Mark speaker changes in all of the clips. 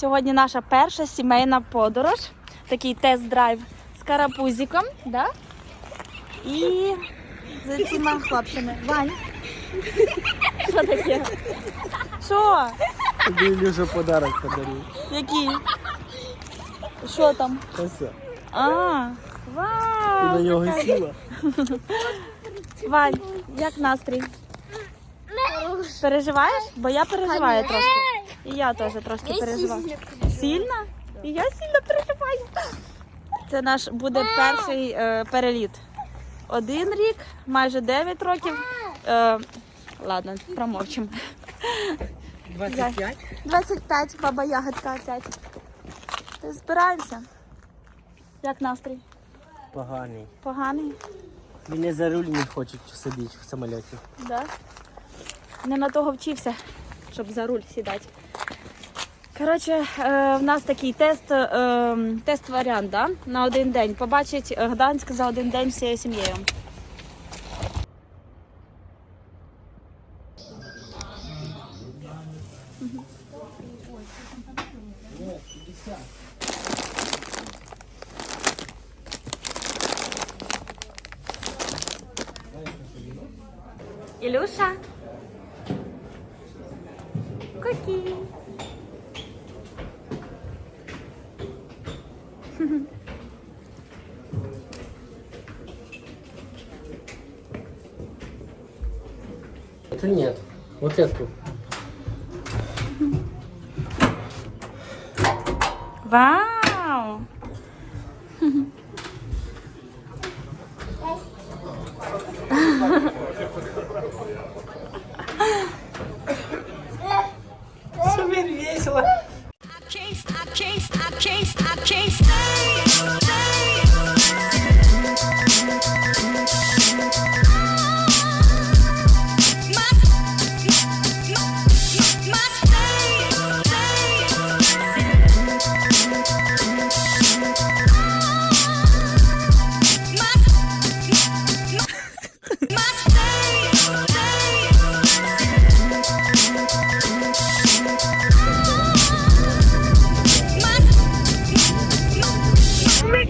Speaker 1: Сьогодні наша перша сімейна подорож. Такий тест-драйв з карапузиком, да? І з цими хлопцями. Вань. Що таке? Що?
Speaker 2: Тобі Ілюша подарок подарив.
Speaker 1: Який? Що там?
Speaker 2: Ось.
Speaker 1: А,
Speaker 2: Ти
Speaker 1: вау!
Speaker 2: на нього
Speaker 1: яка-
Speaker 2: сіла.
Speaker 1: Вань, як настрій? Переживаєш? Бо я переживаю трошки. І я теж трошки переживаю. Сильно? І я сильно переживаю. Це наш буде перший е, переліт. Один рік, майже 9 років. Е, ладно, промовчимо.
Speaker 2: 25?
Speaker 1: 25, баба ягодка опять. Ти збираємося? Як настрій?
Speaker 2: Поганий.
Speaker 1: Поганий?
Speaker 2: Мене за руль не хочуть сидіти в самоліті.
Speaker 1: Да? Не на того вчився, щоб за руль сідати. Коротше, е, в нас такий тест, е, тест варіант да? на один день. Побачить е, Гданськ за один день всією сім'єю.
Speaker 2: Это нет. Вот эту.
Speaker 1: Вау!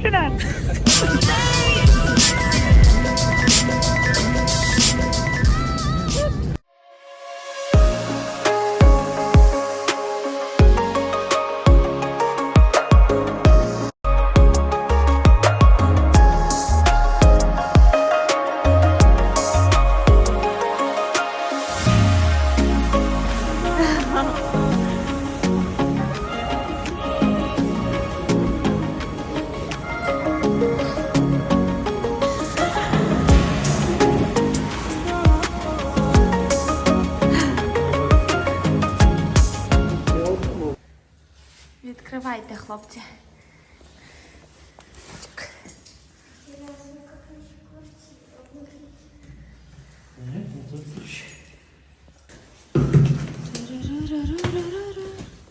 Speaker 1: 快点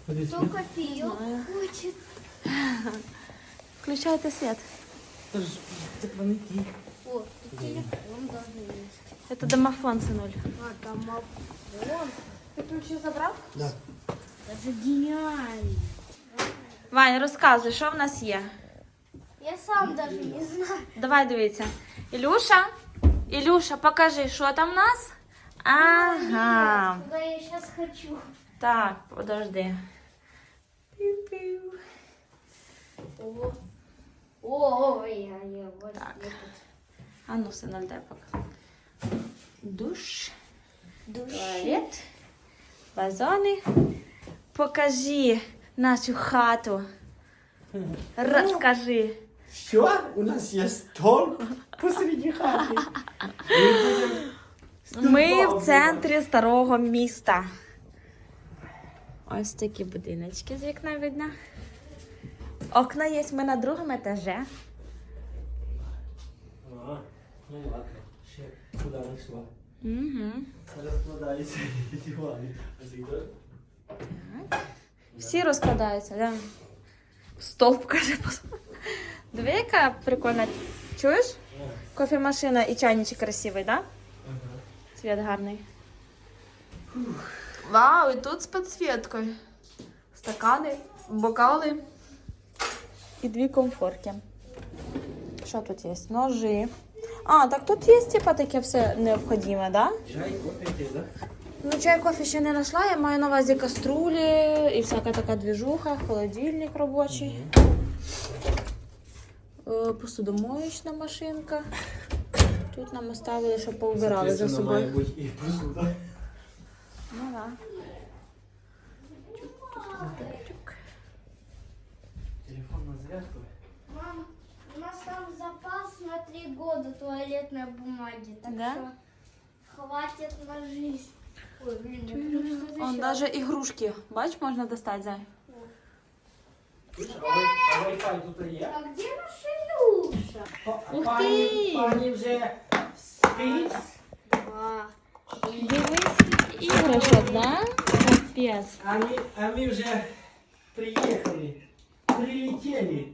Speaker 3: Кто кофеек хочет?
Speaker 1: Включайте світ.
Speaker 3: О, тут телефон даже есть.
Speaker 1: Це домофон, синуль.
Speaker 3: А, домофон.
Speaker 1: Ти ключі забрав?
Speaker 2: Да.
Speaker 3: Это гениально.
Speaker 1: Ваня, розказуй, що в нас є.
Speaker 3: Я сам даже не знаю.
Speaker 1: Давай дивіться. Ілюша, Ілюша, покажи, що там в нас. Ага.
Speaker 3: Куда я сейчас хочу.
Speaker 1: Так, подожди. Пів-пів.
Speaker 3: О, о, ой, я, я вот
Speaker 1: Так.
Speaker 3: я
Speaker 1: А ну, синуль, дай пока. Душ,
Speaker 3: тут. Душ.
Speaker 1: туалет, вазони. Покажи нашу хату. Розкажи.
Speaker 2: Все, у нас є стол посреди хати. Ми будемо
Speaker 1: Ми в центрі старого міста. Ось такі будиночки з вікна видно. Окна є, ми на другому етажі.
Speaker 2: А, ну ладно. Ще куди вийшла?
Speaker 1: Угу.
Speaker 2: Розкладаються дивани. А завжди
Speaker 1: Всі розкладаються, да? Стовп каже. Диви, яка прикольна. Чуєш? Кофемашина і чайничок красивий, да? Цвіт гарний. Вау, і тут з підсвіткою. Стакани бокали і дві комфорки. Що тут є? Ножи. А, так тут є типа таке все необхідне, да?
Speaker 2: Чай, кофе, да?
Speaker 1: Ну, чай, кофе ще не знайшла. Я маю на увазі каструлі і всяка така двіжуха, холодильник робочий. Е, Посудомоєчна машинка. Тут нам оставили, щоб поубирали за
Speaker 2: Соответственно, має
Speaker 1: собою.
Speaker 2: бути і посуда.
Speaker 1: Ну да.
Speaker 2: Телефон на зарядку.
Speaker 3: Мам, у нас там запас на три года туалетной бумаги, так
Speaker 1: Да?
Speaker 3: что хватит на жизнь. Ой, блин, я думаю, что
Speaker 1: Он
Speaker 3: зачем?
Speaker 1: навіть ігрушки, бач, можна достати зай.
Speaker 2: Слышь, а вай- а Wi-Fi тут є?
Speaker 3: А где наша Люша?
Speaker 2: Ух пані, пані вже спить.
Speaker 3: Два.
Speaker 1: Дивись, іграшок, да? Капець.
Speaker 2: А ми, а ми вже приїхали. Прилетіли.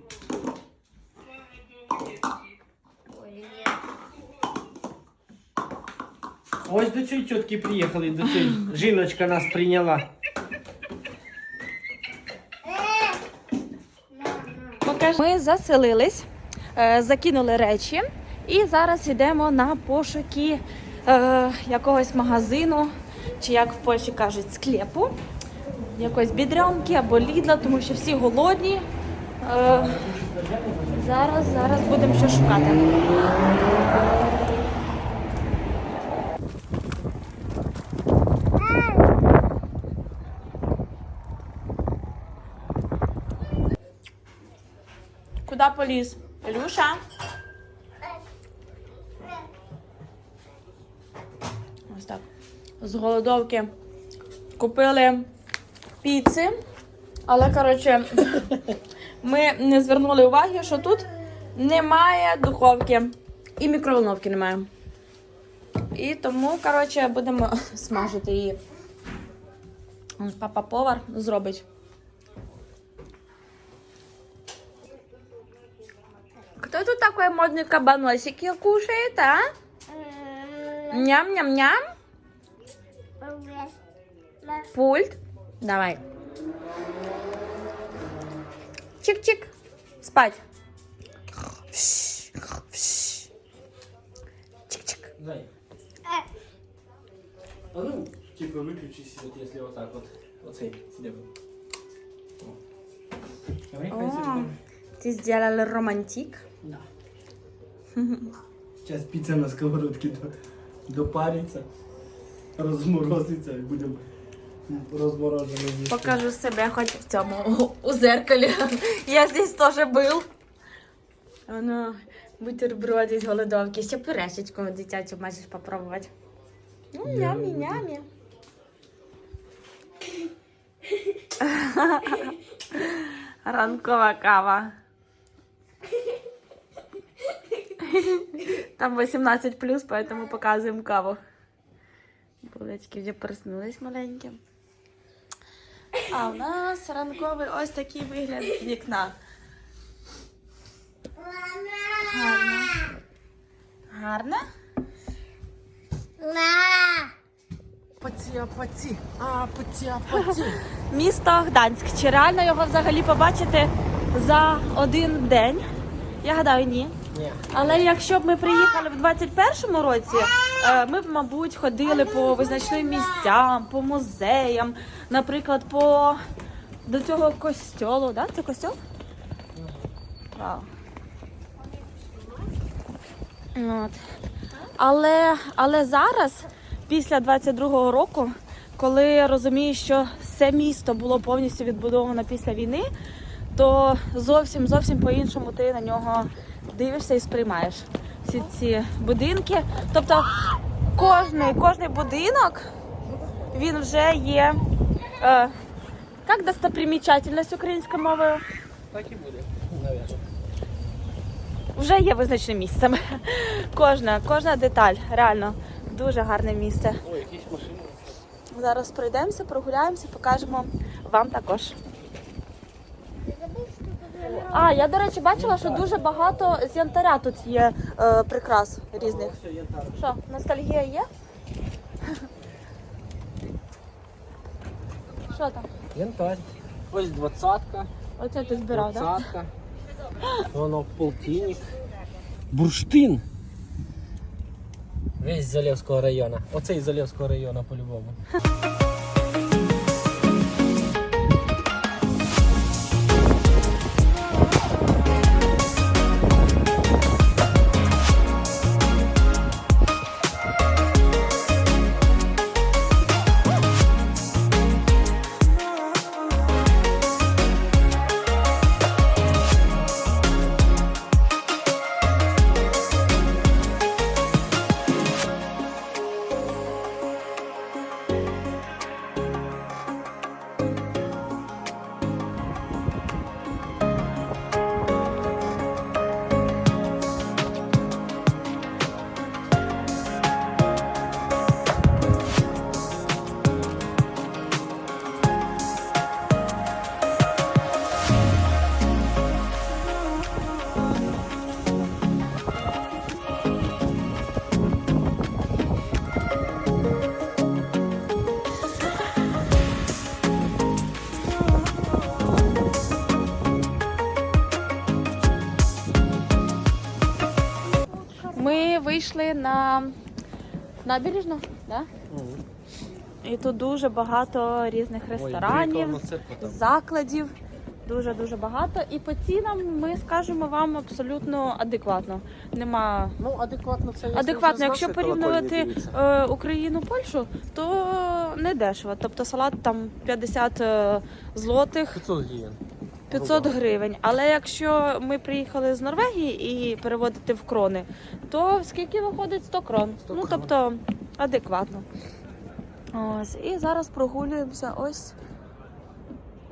Speaker 2: Ось до цієї тітки приїхали, до цієї жіночка нас прийняла.
Speaker 1: Ми заселились, е, закинули речі і зараз йдемо на пошуки е, якогось магазину, чи як в Польщі кажуть, склепу, якоїсь бідрянки або лідла, тому що всі голодні. Е, зараз, зараз будемо що шукати. Куди поліз? Ілюша? Ось так. З голодовки купили піци, але, коротше, ми не звернули уваги, що тут немає духовки і мікроволновки немає. І тому, коротше, будемо смажити її. Папа повар зробить. Кто тут такой модный кабаносики кушает, а? Ням-ням-ням. Пульт. Давай. Чик-чик. Спать. Чик-чик.
Speaker 2: А ну, типа выключись, вот если вот так вот. Вот сидим.
Speaker 1: О, ты сделал романтик.
Speaker 2: Да. Сейчас піца на сковородці допариться, розморозиться і будемо розморожено їсти.
Speaker 1: Покажу себе хоч в цьому у зеркалі. Я здесь теж був. Воно бутерброди з голодовки. Ще пюрешечку дитячу можеш попробувати. Ну, нямі, нямі. Ранкова кава. Там 18 плюс, поэтому показуємо каву. Булочки вже проснулись маленькі. А у нас ранковий ось такий вигляд з вікна. Гарно. Гарно?
Speaker 4: Поці, а поці, а поці, поці.
Speaker 1: Місто Гданськ. Чи реально його взагалі побачити за один день? Я гадаю, ні. Але якщо б ми приїхали в 21-му році, е, ми б, мабуть, ходили по визначним місцям, по музеям, наприклад, по до цього костьолу. Да? Це костьол? Вау. От. Але, але зараз, після 22-го року, коли розумієш, що все місто було повністю відбудовано після війни, то зовсім зовсім по-іншому ти на нього дивишся і сприймаєш всі ці будинки. Тобто кожний, кожний будинок він вже є е, як достопримічательність українською мовою.
Speaker 2: Так і буде, навіть.
Speaker 1: Вже є визначним місцем. Кожна, кожна деталь, реально дуже гарне місце.
Speaker 2: Ой, якісь машини.
Speaker 1: Зараз пройдемося, прогуляємося, покажемо вам також. А, я, до речі, бачила, що дуже багато з янтаря тут є е, прикрас різних. Що, ностальгія є? Що там?
Speaker 2: Янтарь. Ось двадцатка,
Speaker 1: Оце ти збирав, так?
Speaker 2: двадцатка. Воно полтинник. Бурштин. Весь з Залевського району. Оце із Залевського району по-любому.
Speaker 1: набережну, да? і тут дуже багато різних ресторанів, закладів. Дуже дуже багато. І по цінам ми скажемо вам абсолютно адекватно. Нема
Speaker 2: Ну, адекватно це
Speaker 1: адекватно, якщо порівнювати е, Україну Польщу, то не дешево. Тобто салат там 50 е, злотих,
Speaker 2: 500 гривень.
Speaker 1: 500 гривень. Але якщо ми приїхали з Норвегії і переводити в крони, то скільки виходить 100 крон?
Speaker 2: 100
Speaker 1: ну тобто адекватно. Ось і зараз прогулюємося. Ось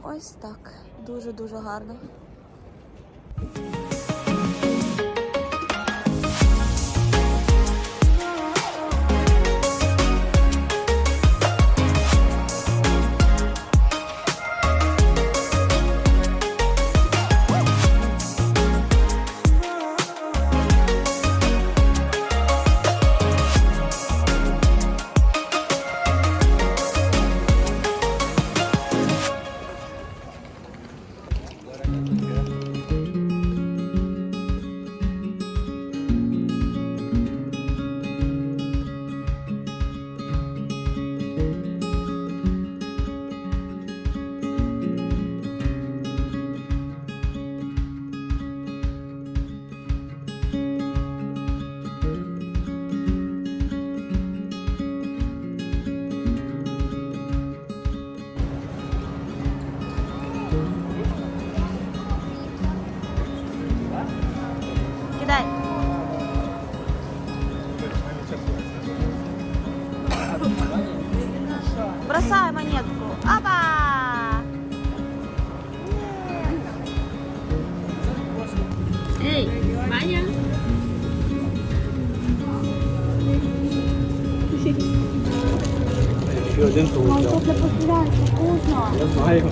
Speaker 1: ось так. Дуже дуже гарно.
Speaker 2: Ще один получав. Я знаю.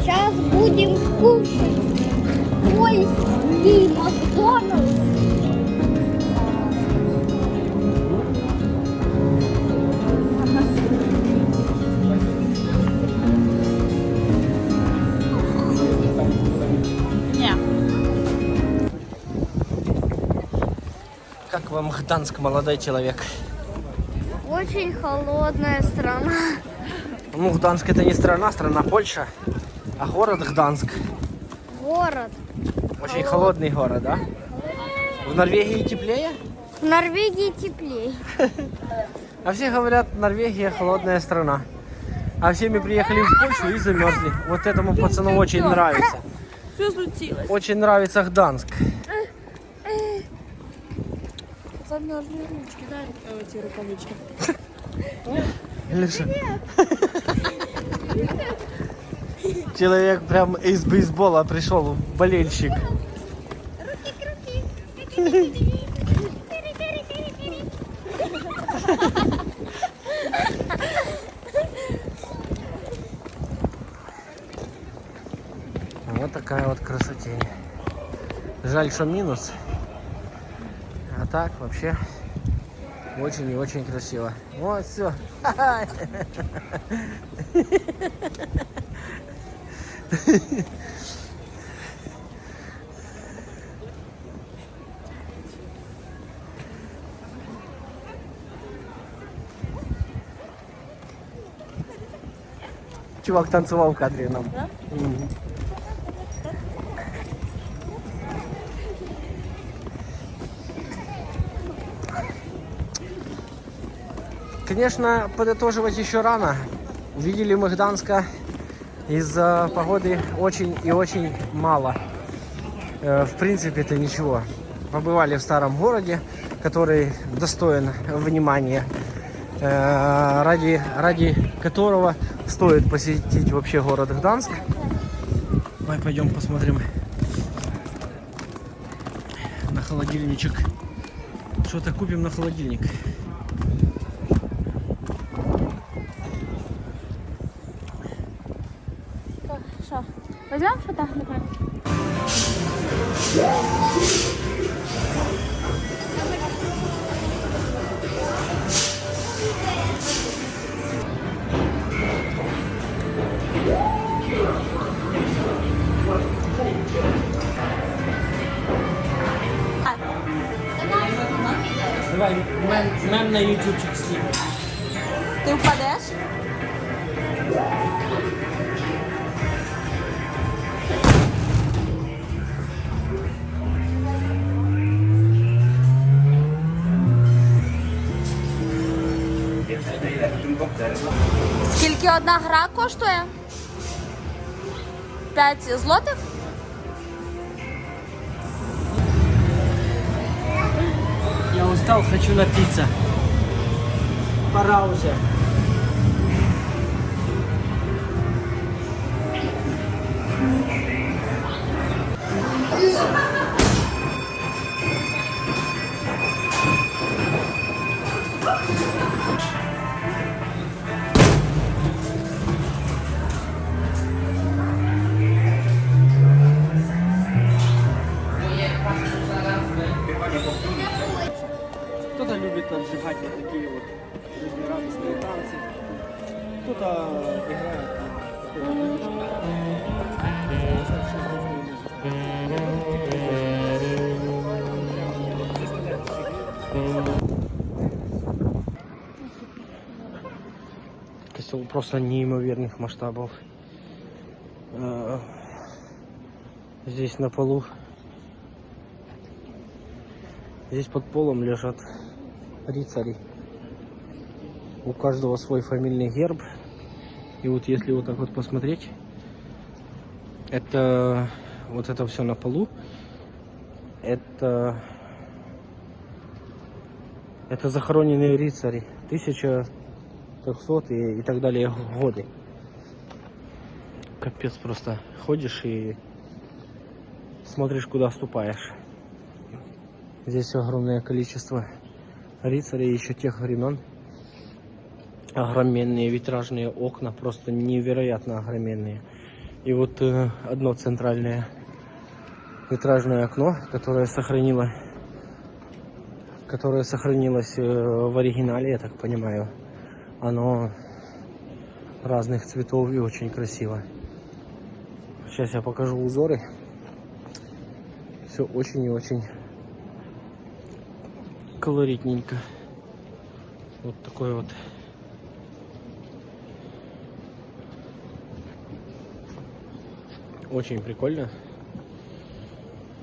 Speaker 3: Сейчас будем кушать польский Макдональдс.
Speaker 2: Как вам Гданск, молодой человек?
Speaker 3: Очень холодная страна.
Speaker 2: Ну, Гданск это не страна, страна Польша, а город Гданск.
Speaker 3: Город.
Speaker 2: Очень холодный город, да? В Норвегии теплее?
Speaker 3: В Норвегии теплее.
Speaker 2: А все говорят, Норвегия холодная страна. А все мы приехали в Польшу и замерзли. Вот этому пацану очень нравится.
Speaker 1: Що случилось?
Speaker 2: Очень нравится Гданск.
Speaker 1: Замерзли ручки, дай ці рукавички.
Speaker 2: Леша. Человек прям из бейсбола пришел, болельщик. Вот такая вот красотень. Жаль, что минус. Так вообще Очень и очень красиво. Вот, все. Чувак танцевал в кадре нам. Мгм. Конечно, подытоживать еще рано. Видели мы Гданска из-за погоды очень и очень мало. Э, В принципе, это ничего. Побывали в старом городе, который достоин внимания, э, ради, ради которого стоит посетить вообще город Гданск. Давай пойдем посмотрим на холодильничек. Что-то купим на холодильник.
Speaker 1: Що так, напевно?
Speaker 2: Давай, мем, на ютубчик снимем.
Speaker 1: Ти впадеш? Скільки одна гра коштує? П'ять злотих?
Speaker 2: Я устал, хочу напиться. Пора уже. Отжигать вот такие вот жизнерадостные танцы. Кто-то играет. Костел просто неимоверных масштабов. Э, Здесь на полу Здесь под полом лежат рыцари. У каждого свой фамильный герб. И вот если вот так вот посмотреть, это вот это все на полу. Это это захороненные рыцари. 1300 и, и так далее годы. Капец просто. Ходишь и смотришь, куда ступаешь. Здесь огромное количество рыцарей еще тех времен. Огроменные витражные окна, просто невероятно огроменные. И вот э, одно центральное витражное окно, которое сохранило, которое сохранилось э, в оригинале, я так понимаю. Оно разных цветов и очень красиво. Сейчас я покажу узоры. Все очень и очень колоритненько. Вот такой вот. Очень прикольно.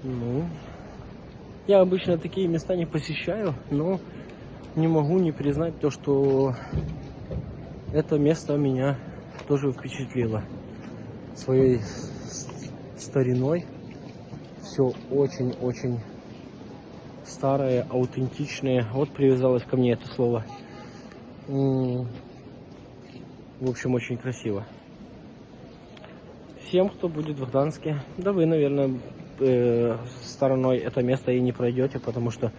Speaker 2: Ну, я обычно такие места не посещаю, но не могу не признать то, что это место меня тоже впечатлило своей стариной. Все очень-очень старое, аутентичное. Вот привязалось ко мне это слово. В общем, очень красиво. Всем, кто будет в Гданске, да вы, наверное, э, стороной это место и не пройдете, потому что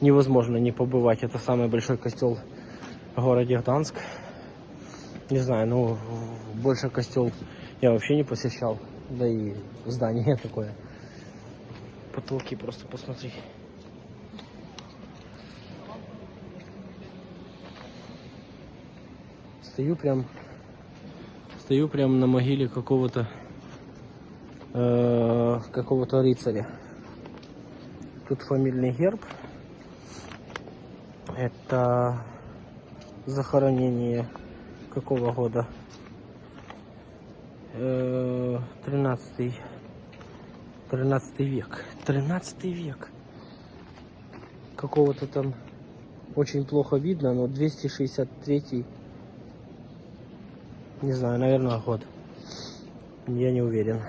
Speaker 2: невозможно не побывать. Это самый большой костел в городе Гданск. Не знаю, ну, больше костел я вообще не посещал. Да и здание такое. Потолки просто посмотри. Стою прям, стою прям на могиле какого-то э, какого-то рыцаря. Тут фамильный герб. Это захоронение какого года? Э, 13 13 век. 13 век. Какого-то там очень плохо видно, но 263 не знаю, наверное, год. Я не уверен.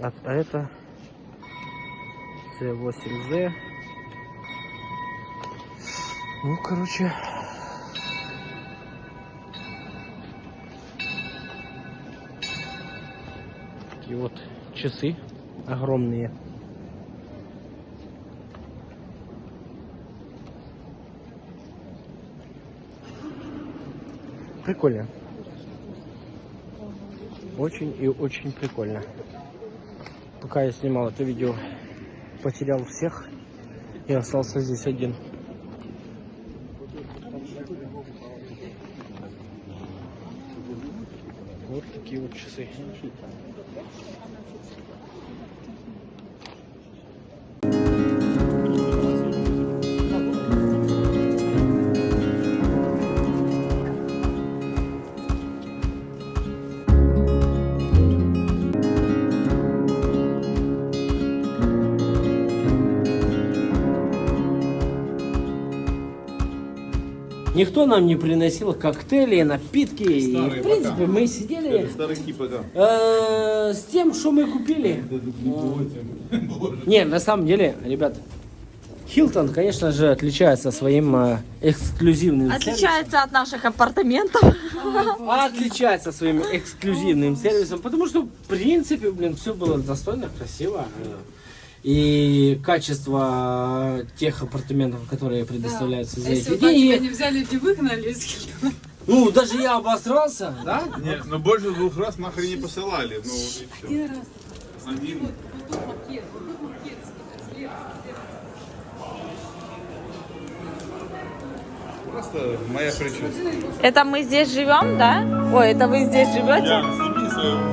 Speaker 2: А, а это C8Z. Ну, короче. Такие вот часы огромные. Прикольно. Очень и очень прикольно. Пока я снимал это видео, потерял всех и остался здесь один. Вот такие вот часы. Никто нам не приносил коктейли, напитки. и, в принципе, мы сидели
Speaker 5: пока.
Speaker 2: э, с тем, что мы купили. Не, на самом деле, ребят, Хилтон, конечно же, отличается своим э, эксклюзивным сервисом.
Speaker 1: Отличается от наших апартаментов.
Speaker 2: Отличается своим эксклюзивным сервисом, потому что, в принципе, блин, все было достойно, красиво. И качество тех апартаментов, которые предоставляются за
Speaker 4: Если
Speaker 2: эти деньги.
Speaker 4: не взяли, не выгнали из Хилтона.
Speaker 2: Ну, даже я обосрался, да?
Speaker 5: Нет, но больше двух раз нахрен не посылали. Ну, и.
Speaker 4: Один раз.
Speaker 5: Один.
Speaker 4: Вот тут пакет, вот тут пакет слева.
Speaker 5: Просто моя прическа.
Speaker 1: Это мы здесь живем, да? Ой, это вы здесь живете?
Speaker 5: Я сними свою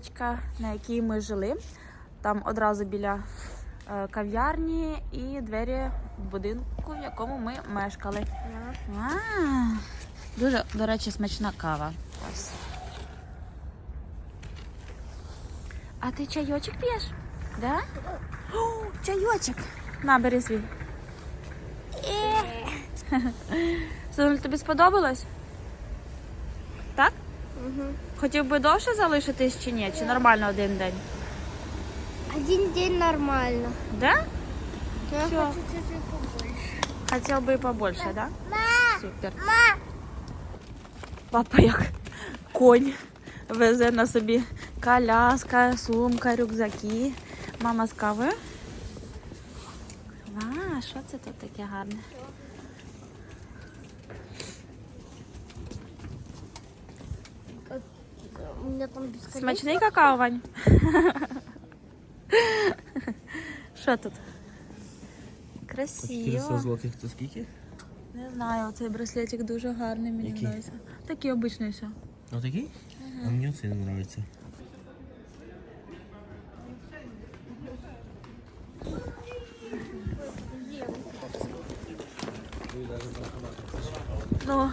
Speaker 1: Вуличка, на якій ми жили. Там одразу біля е, кав'ярні і двері будинку, в якому ми мешкали. А, Дуже, до речі, смачна кава. Ось. А ти чайочок п'єш? Да? О, чайочок. На, бери свій. Синуль, тобі сподобалось? Так? Хотів би довше залишитись чи ні? Чи нормально один день?
Speaker 3: Один день нормально.
Speaker 1: Да?
Speaker 3: Я
Speaker 1: Всё.
Speaker 3: хочу чуть-чуть побольше.
Speaker 1: Хотів би побольше, да? Супер. Папа як конь везе на собі коляска, сумка, рюкзаки. Мама з кавою. А, що це тут таке гарне?
Speaker 3: У меня там бесконечно.
Speaker 1: Смачний какао, Вань? Що тут? Красиво.
Speaker 2: злотих це скільки?
Speaker 1: Не знаю, цей браслетик дуже гарний, мені
Speaker 2: Який?
Speaker 1: подобається. Такий обичний все.
Speaker 2: Вот такие? А мне цей нравится.
Speaker 1: Ну.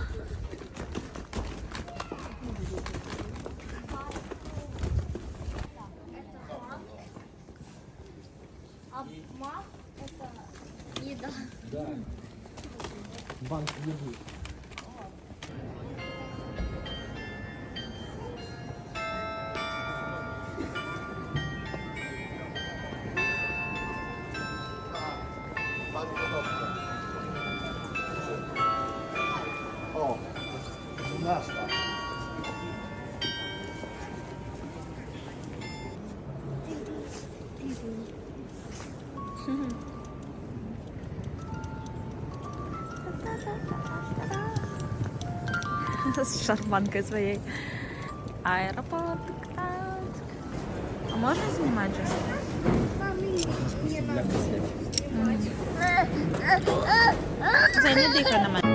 Speaker 1: З шарманкою своєю. Аеропорт. Гданськ. А можна знімати же? На мене.